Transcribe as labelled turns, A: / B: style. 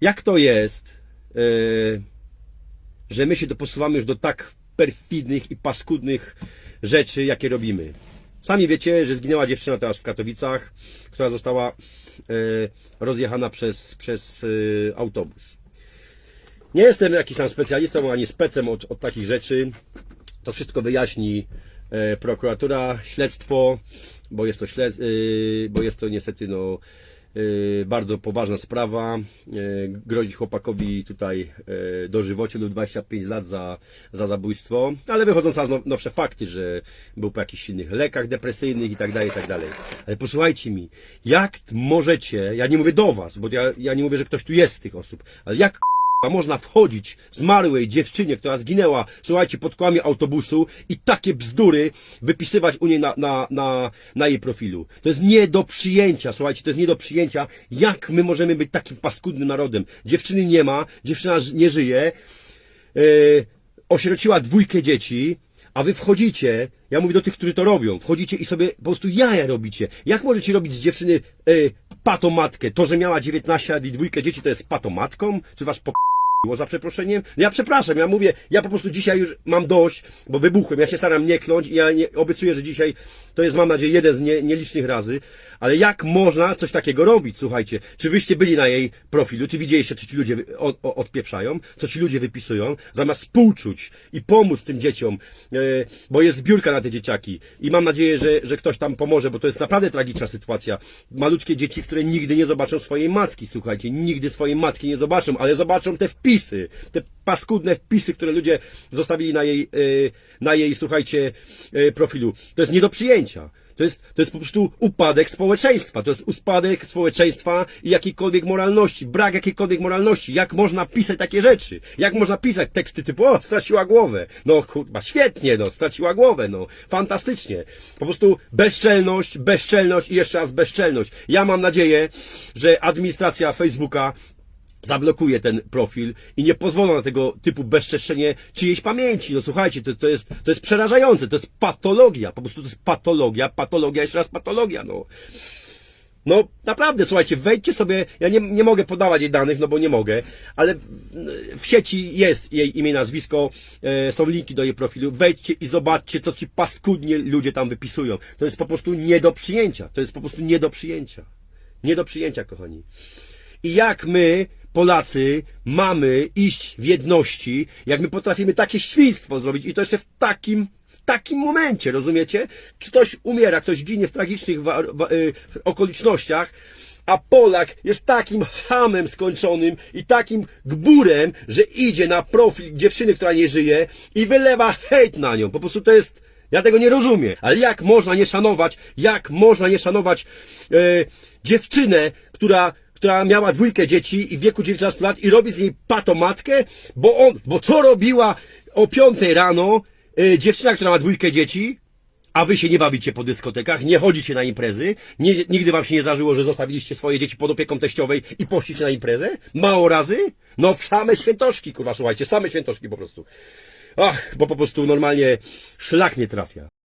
A: Jak to jest, e, że my się doposuwamy już do tak perfidnych i paskudnych rzeczy, jakie robimy? Sami wiecie, że zginęła dziewczyna teraz w Katowicach, która została e, rozjechana przez, przez e, autobus. Nie jestem jakiś tam specjalistą ani specem od, od takich rzeczy. To wszystko wyjaśni prokuratura, śledztwo, bo jest to, śled, bo jest to niestety no, bardzo poważna sprawa. E, grozi chłopakowi tutaj e, dożywocie lub 25 lat za, za zabójstwo, ale wychodzą coraz now- nowsze fakty, że był po jakichś innych lekach depresyjnych i tak dalej, i tak dalej. Ale posłuchajcie mi, jak możecie, ja nie mówię do was, bo ja, ja nie mówię, że ktoś tu jest z tych osób, ale jak a można wchodzić zmarłej dziewczynie, która zginęła, słuchajcie, pod kołami autobusu i takie bzdury wypisywać u niej na, na, na, na jej profilu. To jest nie do przyjęcia, słuchajcie, to jest nie do przyjęcia. Jak my możemy być takim paskudnym narodem? Dziewczyny nie ma, dziewczyna nie żyje, e, osierociła dwójkę dzieci, a wy wchodzicie, ja mówię do tych, którzy to robią, wchodzicie i sobie po prostu jaja robicie. Jak możecie robić z dziewczyny e, patomatkę? To, że miała 19 lat i dwójkę dzieci, to jest patomatką? Czy was po było za przeproszeniem? Ja przepraszam, ja mówię, ja po prostu dzisiaj już mam dość, bo wybuchłem, ja się staram nie kląć i ja nie, obiecuję, że dzisiaj to jest, mam nadzieję, jeden z nie, nielicznych razy, ale jak można coś takiego robić, słuchajcie? Czy wyście byli na jej profilu, czy widzieliście, czy ci ludzie od, odpieprzają, co ci ludzie wypisują, zamiast współczuć i pomóc tym dzieciom, e, bo jest zbiórka na te dzieciaki. I mam nadzieję, że, że ktoś tam pomoże, bo to jest naprawdę tragiczna sytuacja. Malutkie dzieci, które nigdy nie zobaczą swojej matki, słuchajcie, nigdy swojej matki nie zobaczą, ale zobaczą te wpisy, te paskudne wpisy, które ludzie zostawili na jej, e, na jej, słuchajcie, e, profilu. To jest nie do przyjęcia. To jest, to jest po prostu upadek społeczeństwa. To jest upadek społeczeństwa i jakiejkolwiek moralności. Brak jakiejkolwiek moralności. Jak można pisać takie rzeczy? Jak można pisać teksty typu, o, straciła głowę. No kurwa, świetnie, no, straciła głowę, no. Fantastycznie. Po prostu bezczelność, bezczelność i jeszcze raz bezczelność. Ja mam nadzieję, że administracja Facebooka zablokuje ten profil i nie pozwolą na tego typu bezczeszczenie czyjejś pamięci. No słuchajcie, to, to, jest, to jest przerażające, to jest patologia, po prostu to jest patologia, patologia, jeszcze raz patologia, no. No naprawdę, słuchajcie, wejdźcie sobie, ja nie, nie mogę podawać jej danych, no bo nie mogę, ale w, w sieci jest jej imię, nazwisko, e, są linki do jej profilu, wejdźcie i zobaczcie, co ci paskudnie ludzie tam wypisują. To jest po prostu nie do przyjęcia, to jest po prostu nie do przyjęcia. Nie do przyjęcia, kochani. I jak my, Polacy, mamy iść w jedności, jak my potrafimy takie świństwo zrobić i to jeszcze w takim, w takim momencie, rozumiecie? Ktoś umiera, ktoś ginie w tragicznych wa- wa- y, okolicznościach, a Polak jest takim hamem skończonym i takim gburem, że idzie na profil dziewczyny, która nie żyje i wylewa hejt na nią. Po prostu to jest, ja tego nie rozumiem. Ale jak można nie szanować, jak można nie szanować e, dziewczynę, która, która miała dwójkę dzieci i w wieku 19 lat i robi z niej patomatkę, bo on, bo co robiła o 5 rano e, dziewczyna, która ma dwójkę dzieci, a wy się nie bawicie po dyskotekach, nie chodzicie na imprezy, nie, nigdy wam się nie zdarzyło, że zostawiliście swoje dzieci pod opieką teściowej i poszliście na imprezę? Mało razy? No w same świętoszki, kurwa, słuchajcie, same świętoszki po prostu. Ach, bo po prostu normalnie szlak nie trafia.